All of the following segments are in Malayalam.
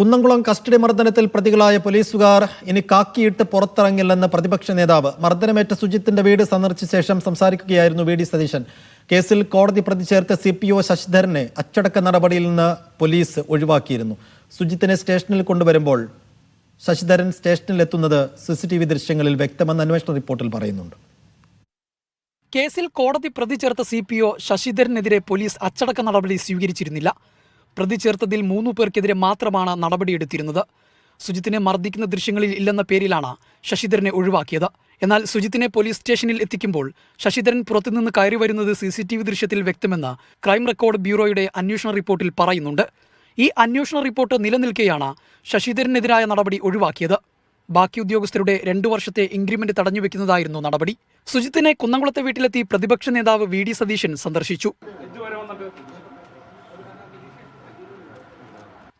കുന്നംകുളം കസ്റ്റഡി മർദ്ദനത്തിൽ പ്രതികളായ പോലീസുകാർ ഇനി കാക്കിയിട്ട് പുറത്തിറങ്ങില്ലെന്ന് പ്രതിപക്ഷ നേതാവ്. മർദ്ദനമേറ്റ സുജിത്തിന്റെ വീട് സന്ദർശിച്ച ശേഷം സംസാരിക്കുകയായിരുന്നു വി ഡി സതീശൻ. കേസിൽ കോടതി പ്രതി ചേർത്ത സി പി ഒ ശശിധരനെ അച്ചടക്ക നടപടിയിൽ നിന്ന് പോലീസ് ഒഴിവാക്കിയിരുന്നു. സുജിത്തിനെ സ്റ്റേഷനിൽ കൊണ്ടുവരുമ്പോൾ ശശിധരൻ സ്റ്റേഷനിൽ എത്തുന്നത് സി സി ടി വി ദൃശ്യങ്ങളിൽ വ്യക്തമെന്ന് അന്വേഷണ റിപ്പോർട്ടിൽ പറയുന്നുണ്ട്. കേസിൽ കോടതി പ്രതി ചേർത്ത സി പി ഒ ശശിധരനെതിരെ പോലീസ് അച്ചടക്ക നടപടി സ്വീകരിച്ചിരുന്നില്ല. പ്രതി ചേർത്തതിൽ മൂന്നു പേർക്കെതിരെ മാത്രമാണ് നടപടിയെടുത്തിരുന്നത്. സുജിത്തിനെ മർദ്ദിക്കുന്ന ദൃശ്യങ്ങളിൽ ഇല്ലെന്ന പേരിലാണ് ശശിധരനെ ഒഴിവാക്കിയത്. എന്നാൽ സുജിത്തിനെ പോലീസ് സ്റ്റേഷനിൽ എത്തിക്കുമ്പോൾ ശശിധരൻ പുറത്തുനിന്ന് കയറി വരുന്നത് സി സി ടി വി ദൃശ്യത്തിൽ വ്യക്തമെന്ന് ക്രൈം റെക്കോർഡ് ബ്യൂറോയുടെ അന്വേഷണ റിപ്പോർട്ടിൽ പറയുന്നുണ്ട്. ഈ അന്വേഷണ റിപ്പോർട്ട് നിലനിൽക്കെയാണ് ശശിധരനെതിരായ നടപടി ഒഴിവാക്കിയത്. ബാക്കി ഉദ്യോഗസ്ഥരുടെ രണ്ടു വർഷത്തെ ഇൻക്രിമെന്റ് തടഞ്ഞുവെക്കുന്നതായിരുന്നു നടപടി. സുജിത്തിനെ കുന്നംകുളത്തെ വീട്ടിലെത്തി പ്രതിപക്ഷ നേതാവ് വി ഡി സതീശൻ സന്ദർശിച്ചു.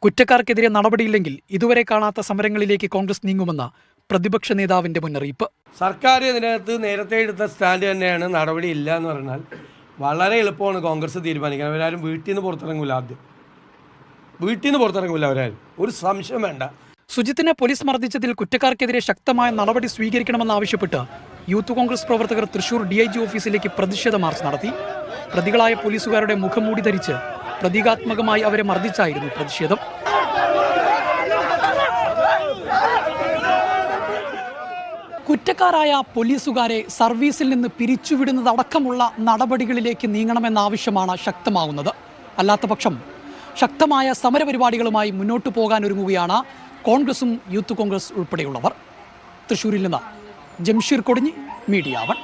കുറ്റക്കാർക്കെതിരെ നടപടിയില്ലെങ്കിൽ ഇതുവരെ കാണാത്ത സമരങ്ങളിലേക്ക് കോൺഗ്രസ് നീങ്ങുമെന്ന പ്രതിപക്ഷ നേതാവിന്റെ മുന്നറിയിപ്പ്. സർക്കാർ ഇതിനകത്ത് നേരത്തെ എടുത്ത സ്റ്റാൻഡ് തന്നെയാണ്. നടപടി ഇല്ല എന്ന് പറഞ്ഞാൽ വളരെ എളുപ്പമാണ് കോൺഗ്രസ് തീരുമാനിക്കാൻ. അവരാരും വീട്ടിൽ നിന്ന് പുറത്തിറങ്ങില്ല ആദ്യം. വീട്ടിൽ നിന്ന് പുറത്തിറങ്ങില്ല അവരാരും. ഒരു സംശയം വേണ്ട. സുജിത്തിനെ പോലീസ് മർദ്ദിച്ചതിൽ കുറ്റക്കാർക്കെതിരെ ശക്തമായ നടപടി സ്വീകരിക്കണമെന്നാവശ്യപ്പെട്ട് യൂത്ത് കോൺഗ്രസ് പ്രവർത്തകർ തൃശൂർ ഡി ഐ ജി ഓഫീസിലേക്ക് പ്രതിഷേധ മാർച്ച് നടത്തി. പ്രതികളായ പോലീസുകാരുടെ മുഖം മൂടി ധരിച്ച് പ്രതീകാത്മകമായി അവരെ മർദ്ദിച്ചായിരുന്നു പ്രതിഷേധം. കുറ്റക്കാരായ പോലീസുകാരെ സർവീസിൽ നിന്ന് പിരിച്ചുവിടുന്നതടക്കമുള്ള നടപടികളിലേക്ക് നീങ്ങണമെന്ന ആവശ്യമാണ് ശക്തമാകുന്നത് അല്ലാത്തപക്ഷം ശക്തമായ സമരപരിപാടികളുമായി മുന്നോട്ടു പോകാൻ ഒരുങ്ങുകയാണ് കോൺഗ്രസും യൂത്ത് കോൺഗ്രസ് ഉൾപ്പെടെയുള്ളവർ. തൃശൂരിൽ നിന്ന് ജംഷീർ കൊടിഞ്ഞി മീഡിയ വൺ.